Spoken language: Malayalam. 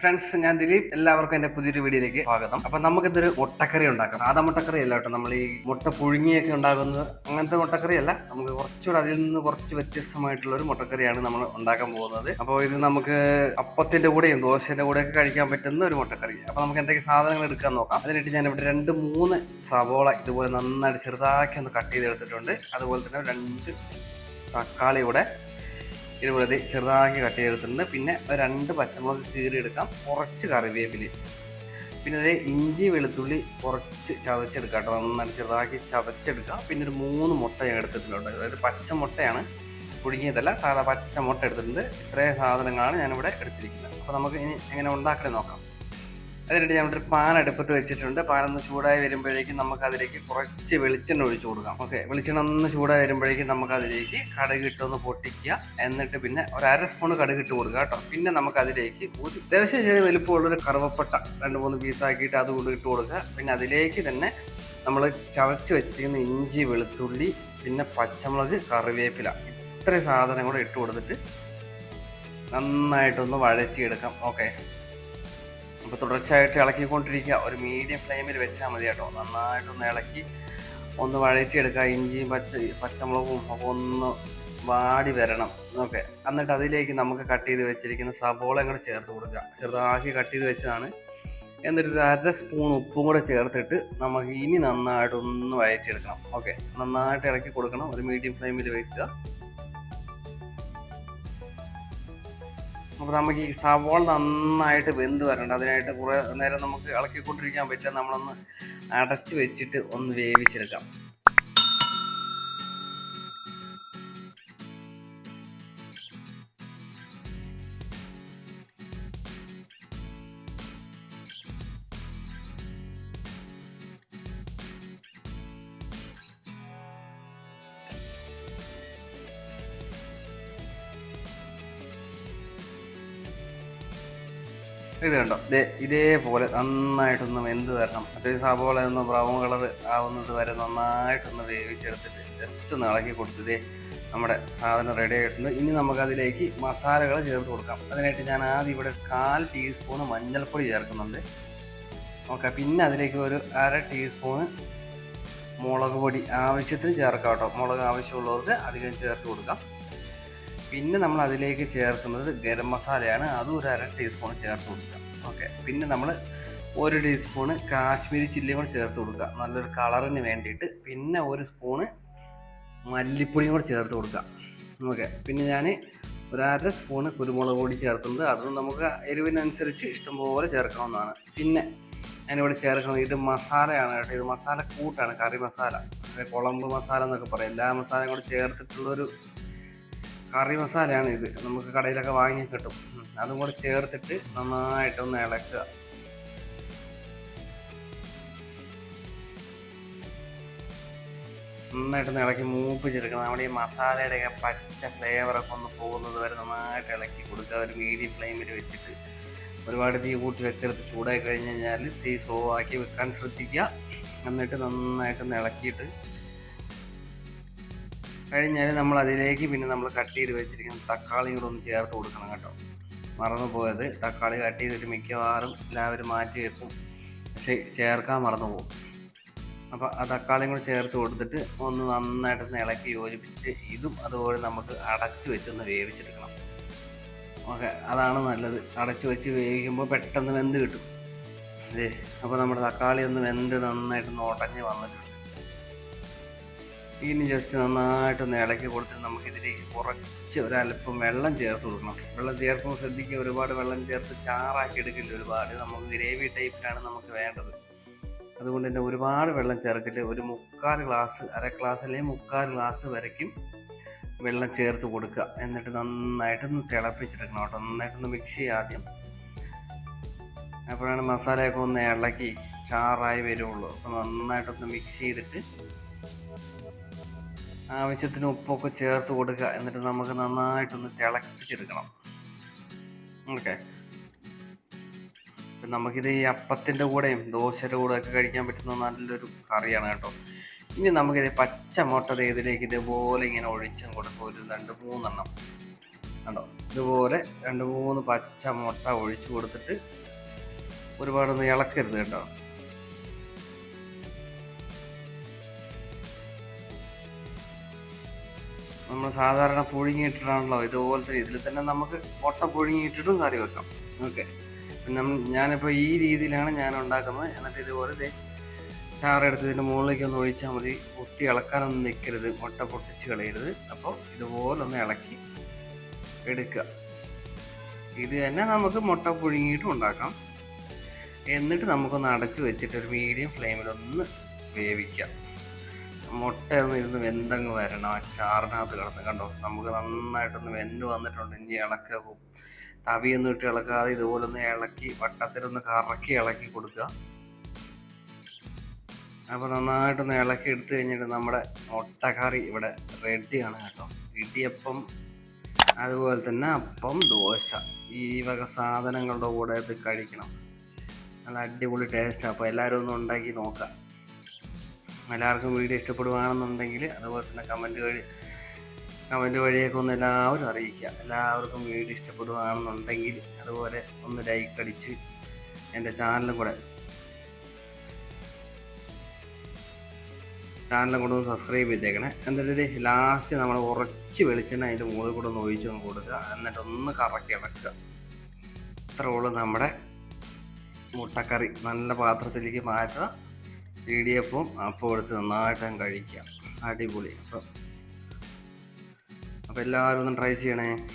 ഫ്രണ്ട്സ് ഞാൻ ദിലീപ്. എല്ലാവർക്കും എന്റെ പുതിയൊരു വീഡിയോയിലേക്ക് സ്വാഗതം. അപ്പൊ നമുക്ക് ഇതൊരു മുട്ടക്കറി ഉണ്ടാക്കാം. സാധാ മുട്ടക്കറി അല്ല കേട്ടോ. നമ്മൾ ഈ മുട്ട പുഴുങ്ങിയൊക്കെ ഉണ്ടാക്കുന്നത് അങ്ങനത്തെ മുട്ടക്കറി അല്ല. നമുക്ക് കുറച്ചുകൂടെ അതിൽ നിന്ന് കുറച്ച് വ്യത്യസ്തമായിട്ടുള്ള ഒരു മുട്ടക്കറിയാണ് നമ്മൾ ഉണ്ടാക്കാൻ പോകുന്നത്. അപ്പോൾ ഇത് നമുക്ക് അപ്പത്തിന്റെ കൂടെയും ദോശയുടെ കൂടെയൊക്കെ കഴിക്കാൻ പറ്റുന്ന ഒരു മുട്ടക്കറി. അപ്പൊ നമുക്ക് എന്തൊക്കെ സാധനങ്ങൾ എടുക്കാൻ നോക്കാം. അതിനായിട്ട് ഞാൻ ഇവിടെ രണ്ട് മൂന്ന് സവോള ഇതുപോലെ നന്നായിട്ട് ചെറുതാക്കി ഒന്ന് കട്ട് ചെയ്തെടുത്തിട്ടുണ്ട്. അതുപോലെ തന്നെ രണ്ട് തക്കാളി കൂടെ ഇതുപോലെ ചെറുതാക്കി കട്ട് ചെയ്തെടുത്തിട്ടുണ്ട് പിന്നെ രണ്ട് പച്ചമുളക് കീറി എടുക്കാം. കുറച്ച് കറിവേപ്പില പിന്നെ അതേ ഇഞ്ചി വെളുത്തുള്ളി കുറച്ച് ചതച്ചെടുക്കാം കേട്ടോ. നന്നായിട്ട് ചെറുതാക്കി ചതച്ചെടുക്കാം. പിന്നെ ഒരു മൂന്ന് മുട്ട ഞാൻ എടുത്തിട്ടുണ്ട്. അതായത് പച്ച മുട്ടയാണ് പുഴുങ്ങിയതല്ല സാധാ പച്ച മുട്ട എടുത്തിട്ടുണ്ട്. ഇത്രയും സാധനങ്ങളാണ് ഞാനിവിടെ എടുത്തിരിക്കുന്നത്. അപ്പോൾ നമുക്ക് ഇനി എങ്ങനെ ഉണ്ടാക്കണേ നോക്കാം. അതിനായിട്ട് ഞാൻ ഒരു പാൻ അടുപ്പത്ത് വെച്ചിട്ടുണ്ട്. പാൻ ഒന്ന് ചൂടായി വരുമ്പോഴേക്കും നമുക്ക് അതിലേക്ക് കുറച്ച് വെളിച്ചെണ്ണ ഒഴിച്ചു കൊടുക്കാം. ഓക്കെ വെളിച്ചെണ്ണ ഒന്ന് ചൂടായി വരുമ്പോഴേക്കും നമുക്ക് അതിലേക്ക് കടുക് ഇട്ടൊന്ന് പൊട്ടിക്കുക. എന്നിട്ട് പിന്നെ ഒരു അര സ്പൂൺ കടുക് ഇട്ട് കൊടുക്കുക കേട്ടോ. പിന്നെ നമുക്ക് അതിലേക്ക് ഒരു അത്യാവശ്യം ചെറിയ വലുപ്പമുള്ള ഒരു കറുവപ്പട്ട രണ്ട് മൂന്ന് പീസാക്കിയിട്ട് അത് കൊണ്ട് ഇട്ട് കൊടുക്കുക. പിന്നെ അതിലേക്ക് തന്നെ നമ്മൾ ചവച്ച് വെച്ചിരിക്കുന്ന ഇഞ്ചി വെളുത്തുള്ളി പിന്നെ പച്ചമുളക് കറിവേപ്പില ഇത്രയും സാധനം കൂടെ ഇട്ട് കൊടുത്തിട്ട് നന്നായിട്ടൊന്ന് വഴറ്റിയെടുക്കാം. ഓക്കെ. അപ്പോൾ തുടർച്ചയായിട്ട് ഇളക്കിക്കൊണ്ടിരിക്കുക. ഒരു മീഡിയം ഫ്ലെയിമിൽ വെച്ചാൽ മതി കേട്ടോ. നന്നായിട്ടൊന്ന് ഇളക്കി ഒന്ന് വഴറ്റിയെടുക്കുക. ഇഞ്ചിയും പച്ച പച്ചമുളകും ഒക്കെ ഒന്ന് വാടി വരണം. ഓക്കെ. എന്നിട്ട് അതിലേക്ക് നമുക്ക് കട്ട് ചെയ്ത് വെച്ചിരിക്കുന്ന സബോള കൂടെ ചേർത്ത് കൊടുക്കുക. ചെറുതാക്കി കട്ട് ചെയ്ത് വെച്ചതാണ്. എന്നിട്ട് ഒരു അര സ്പൂൺ ഉപ്പും കൂടെ ചേർത്തിട്ട് നമുക്ക് ഇനി നന്നായിട്ടൊന്ന് വഴറ്റിയെടുക്കണം. ഓക്കെ. നന്നായിട്ട് ഇളക്കി കൊടുക്കണം. ഒരു മീഡിയം ഫ്ലെയിമിൽ വെക്കുക. അപ്പോൾ നമുക്ക് ഈ സവോള നന്നായിട്ട് വെന്ത് വരണ്ട. അതിനായിട്ട് കുറേ നേരം നമുക്ക് ഇളക്കിക്കൊണ്ടിരിക്കാൻ പറ്റില്ല. നമ്മളൊന്ന് അടച്ച് വെച്ചിട്ട് ഒന്ന് വേവിച്ചെടുക്കാം. ഇത് കണ്ടോ? ദേ ഇതേപോലെ നന്നായിട്ടൊന്ന് വെന്ത് വരണം. അത്യാവശ്യം സവോള ഒന്ന് ബ്രൗൺ കളർ ആവുന്നത് വരെ നന്നായിട്ടൊന്ന് വേവിച്ചെടുത്തിട്ട് ജസ്റ്റ് ഒന്ന് ഇളക്കി കൊടുത്തതേ നമ്മുടെ സാധനം റെഡി ആയിട്ടുണ്ട്. ഇനി നമുക്കതിലേക്ക് മസാലകൾ ചേർത്ത് കൊടുക്കാം. അതിനായിട്ട് ഞാൻ ആദ്യം ഇവിടെ കാൽ ടീസ്പൂൺ മഞ്ഞൾപ്പൊടി ചേർക്കുന്നുണ്ട്. ഓക്കെ പിന്നെ അതിലേക്ക് ഒരു അര ടീസ്പൂണ് മുളക് പൊടി ആവശ്യത്തിന് ചേർക്കാം കേട്ടോ. മുളക് ആവശ്യമുള്ളവർക്ക് അധികം ചേർത്ത് കൊടുക്കാം. പിന്നെ നമ്മൾ അതിലേക്ക് ചേർക്കുന്നത് ഗരം മസാലയാണ്. അതും ഒരു അര ടീസ്പൂൺ ചേർത്ത് കൊടുക്കുക. ഓക്കെ പിന്നെ നമ്മൾ ഒരു ടീസ്പൂൺ കാശ്മീരി ചില്ലിയും കൂടെ ചേർത്ത് കൊടുക്കുക. നല്ലൊരു കളറിന് വേണ്ടിയിട്ട് പിന്നെ ഒരു സ്പൂണ് മല്ലിപ്പൊടിയും കൂടെ ചേർത്ത് കൊടുക്കുക. ഓക്കെ പിന്നെ ഞാൻ ഒരു അര സ്പൂണ് കുരുമുളക് പൊടി ചേർത്തുന്നത്. അതും നമുക്ക് എരിവിനനുസരിച്ച് ഇഷ്ടംപോലെ ചേർക്കാവുന്നതാണ്. പിന്നെ ഞാനിവിടെ ചേർക്കുന്നത് ഇത് മസാലയാണ് കേട്ടോ. ഇത് മസാല കൂട്ടാണ്. കറി മസാല. കുളമ്പ് മസാല എന്നൊക്കെ പറയും. എല്ലാ മസാലയും കൂടെ ചേർത്തിട്ടുള്ളൊരു കറി മസാലയാണ് ഇത്. നമുക്ക് കടയിലൊക്കെ വാങ്ങി കിട്ടും. അതും കൂടെ ചേർത്തിട്ട് നന്നായിട്ടൊന്ന് ഇളക്കുക. നന്നായിട്ടൊന്ന് ഇളക്കി മൂപ്പിച്ചെടുക്കണം. നമ്മുടെ ഈ മസാലയുടെയൊക്കെ പച്ച ഫ്ലേവറൊക്കെ ഒന്ന് പോകുന്നത് വരെ നന്നായിട്ട് ഇളക്കി കൊടുക്കുക. ഒരു മീഡിയം ഫ്ലെയിമിൽ വെച്ചിട്ട് ഒരുപാട് തീ കൂട്ടി വെക്കരുത് ചൂടായി കഴിഞ്ഞ് കഴിഞ്ഞാൽ തീ സ്ലോ ആക്കി വെക്കാൻ ശ്രദ്ധിക്കുക. എന്നിട്ട് നന്നായിട്ടൊന്ന് ഇളക്കിയിട്ട് കഴിഞ്ഞാൽ നമ്മൾ അതിലേക്ക് പിന്നെ നമ്മൾ കട്ട് ചെയ്ത് വെച്ചിരിക്കുന്ന തക്കാളി കൂടെ ഒന്ന് ചേർത്ത് കൊടുക്കണം കേട്ടോ. മറന്നു പോയത് തക്കാളി കട്ട് ചെയ്തിട്ട് മിക്കവാറും എല്ലാവരും മാറ്റി വെക്കും. പക്ഷേ ചേർക്കാൻ മറന്നു പോകും അപ്പോൾ ആ തക്കാളിയും കൂടെ ചേർത്ത് കൊടുത്തിട്ട് ഒന്ന് നന്നായിട്ടൊന്ന് ഇളക്കി യോജിപ്പിച്ച് ഇതും അതുപോലെ നമുക്ക് അടച്ചു വെച്ചൊന്ന് വേവിച്ചെടുക്കണം. ഓക്കെ അതാണ് നല്ലത്. അടച്ചു വെച്ച് വേവിക്കുമ്പോൾ പെട്ടെന്ന് വെന്ത് കിട്ടും. അതെ അപ്പോൾ നമ്മുടെ തക്കാളി ഒന്ന് വെന്ത് നന്നായിട്ടൊന്ന് ഉടഞ്ഞ് വന്നിട്ടുണ്ട്. ഇനി ജസ്റ്റ് നന്നായിട്ടൊന്ന് ഇളക്കി കൊടുത്തിട്ട് നമുക്കിതിലേക്ക് കുറച്ച് ഒരല്പം വെള്ളം ചേർത്ത് കൊടുക്കണം. വെള്ളം ചേർക്കുമ്പോൾ ശ്രദ്ധിക്കുക ഒരുപാട് വെള്ളം ചേർത്ത് ചാറാക്കി എടുക്കില്ല ഒരുപാട് നമുക്ക് ഗ്രേവി ടൈപ്പിലാണ് നമുക്ക് വേണ്ടത്. അതുകൊണ്ട് തന്നെ ഒരുപാട് വെള്ളം ചേർക്കില്ല ഒരു മുക്കാൽ ഗ്ലാസ് അര ഗ്ലാസ് അല്ലെങ്കിൽ മുക്കാൽ ഗ്ലാസ് വരയ്ക്കും വെള്ളം ചേർത്ത് കൊടുക്കുക. എന്നിട്ട് നന്നായിട്ടൊന്ന് തിളപ്പിച്ചെടുക്കണം കേട്ടോ. നന്നായിട്ടൊന്ന് മിക്സ് ചെയ്യുക ആദ്യം. അപ്പോഴാണ് മസാലയൊക്കെ ഒന്ന് ഇളക്കി ചാറായി വരുള്ളൂ. അപ്പോൾ നന്നായിട്ടൊന്ന് മിക്സ് ചെയ്തിട്ട് ആവശ്യത്തിന് ഉപ്പൊക്കെ ചേർത്ത് കൊടുക്കുക. എന്നിട്ട് നമുക്ക് നന്നായിട്ടൊന്ന് തിളപ്പിച്ചെടുക്കണം. ഓക്കെ. ഇപ്പം നമുക്കിത് ഈ അപ്പത്തിന്റെ കൂടെയും ദോശയുടെ കൂടെ ഒക്കെ കഴിക്കാൻ പറ്റുന്ന നല്ലൊരു കറിയാണ് കേട്ടോ. ഇനി നമുക്കിത് പച്ച മുട്ട ദേ ഇതിലേക്ക് ഇതുപോലെ ഇങ്ങനെ ഒഴിച്ചും കൊടുക്കും. ഒരു രണ്ട് മൂന്നെണ്ണം. കണ്ടോ? ഇതുപോലെ രണ്ട് മൂന്ന് പച്ച മുട്ട ഒഴിച്ചു കൊടുത്തിട്ട് ഒരുപാടൊന്നും ഇളക്കരുത് കേട്ടോ. നമ്മൾ സാധാരണ പുഴുങ്ങിയിട്ടിട്ടാണല്ലോ ഇതുപോലത്തെ ഇതിൽ തന്നെ നമുക്ക് മുട്ട പുഴുങ്ങിയിട്ടിട്ടും കറി വെക്കാം. ഓക്കെ നമ്മൾ ഞാനിപ്പോൾ ഈ രീതിയിലാണ് ഞാൻ ഉണ്ടാക്കുന്നത്. എന്നിട്ട് ഇതുപോലെ ചാറെടുത്ത് ഇതിന്റെ മുകളിലേക്ക് ഒന്ന് ഒഴിച്ചാൽ മതി. പൊട്ടി ഇളക്കാനൊന്നും നിൽക്കരുത് മുട്ട പൊട്ടിച്ച് കളയരുത്. അപ്പോൾ ഇതുപോലെ ഒന്ന് ഇളക്കി എടുക്കുക. ഇത് തന്നെ നമുക്ക് മുട്ട പുഴുങ്ങിയിട്ടും ഉണ്ടാക്കാം. എന്നിട്ട് നമുക്കൊന്ന് അടച്ച് വെച്ചിട്ട് ഒരു മീഡിയം ഫ്ലെയിമിലൊന്ന് വേവിക്കാം. മുട്ട ഒന്ന് ഇരുന്ന് വെന്തങ്ങ് വരണം. ആ ചാറിനകത്ത് കിടന്ന് കണ്ടോ? നമുക്ക് നന്നായിട്ടൊന്ന് വെന്ത് വന്നിട്ടുണ്ട്. ഇനി ഇളക്കുക തവിയൊന്നും ഇട്ട് ഇളക്കാതെ ഇതുപോലെ ഒന്ന് ഇളക്കി വട്ടത്തിലൊന്ന് കറക്കി ഇളക്കി കൊടുക്കുക. അപ്പോൾ നന്നായിട്ടൊന്ന് ഇളക്കി എടുത്തു കഴിഞ്ഞിട്ട് നമ്മുടെ മുട്ടക്കറി ഇവിടെ റെഡിയാണ് കേട്ടോ. ഇടിയപ്പം അതുപോലെ തന്നെ അപ്പം ദോശ. ഈ വക സാധനങ്ങളുടെ കൂടെ ഇത് കഴിക്കണം. നല്ല അടിപൊളി ടേസ്റ്റാണ് അപ്പോൾ എല്ലാവരും ഒന്ന് ഉണ്ടാക്കി നോക്കാം എല്ലാവർക്കും വീഡിയോ ഇഷ്ടപ്പെടുകയാണെന്നുണ്ടെങ്കിൽ അതുപോലെ തന്നെ കമന്റ് വഴി കമന്റ് വഴിയൊക്കെ ഒന്ന് എല്ലാവരും അറിയിക്കുക. എല്ലാവർക്കും വീഡിയോ ഇഷ്ടപ്പെടുകയാണെന്നുണ്ടെങ്കിൽ അതുപോലെ ഒന്ന് ലൈക്ക് അടിച്ച് എന്റെ ചാനലും കൂടെ ചാനലും കൂടെ ഒന്ന് സബ്സ്ക്രൈബ് ചെയ്തേക്കണേ. എന്നിട്ട് ലാസ്റ്റ് നമ്മൾ ഉറച്ച് വെളിച്ചെണ്ണ അതിന്റെ മുകളിൽ കൂടെ ഒന്ന് ഒഴിച്ച് ഒന്ന് കൊടുക്കുക. എന്നിട്ടൊന്ന് കറക്കി ഇളക്കുക ഇത്രയുള്ളൂ നമ്മുടെ മുട്ടക്കറി. നല്ല പാത്രത്തിലേക്ക് മാറ്റുക. ഇടിയപ്പം അപ്പം എടുത്ത് നന്നായിട്ട് കഴിക്കാം. അടിപൊളി. അപ്പം അപ്പോൾ എല്ലാവരും ഒന്ന് ട്രൈ ചെയ്യണേ.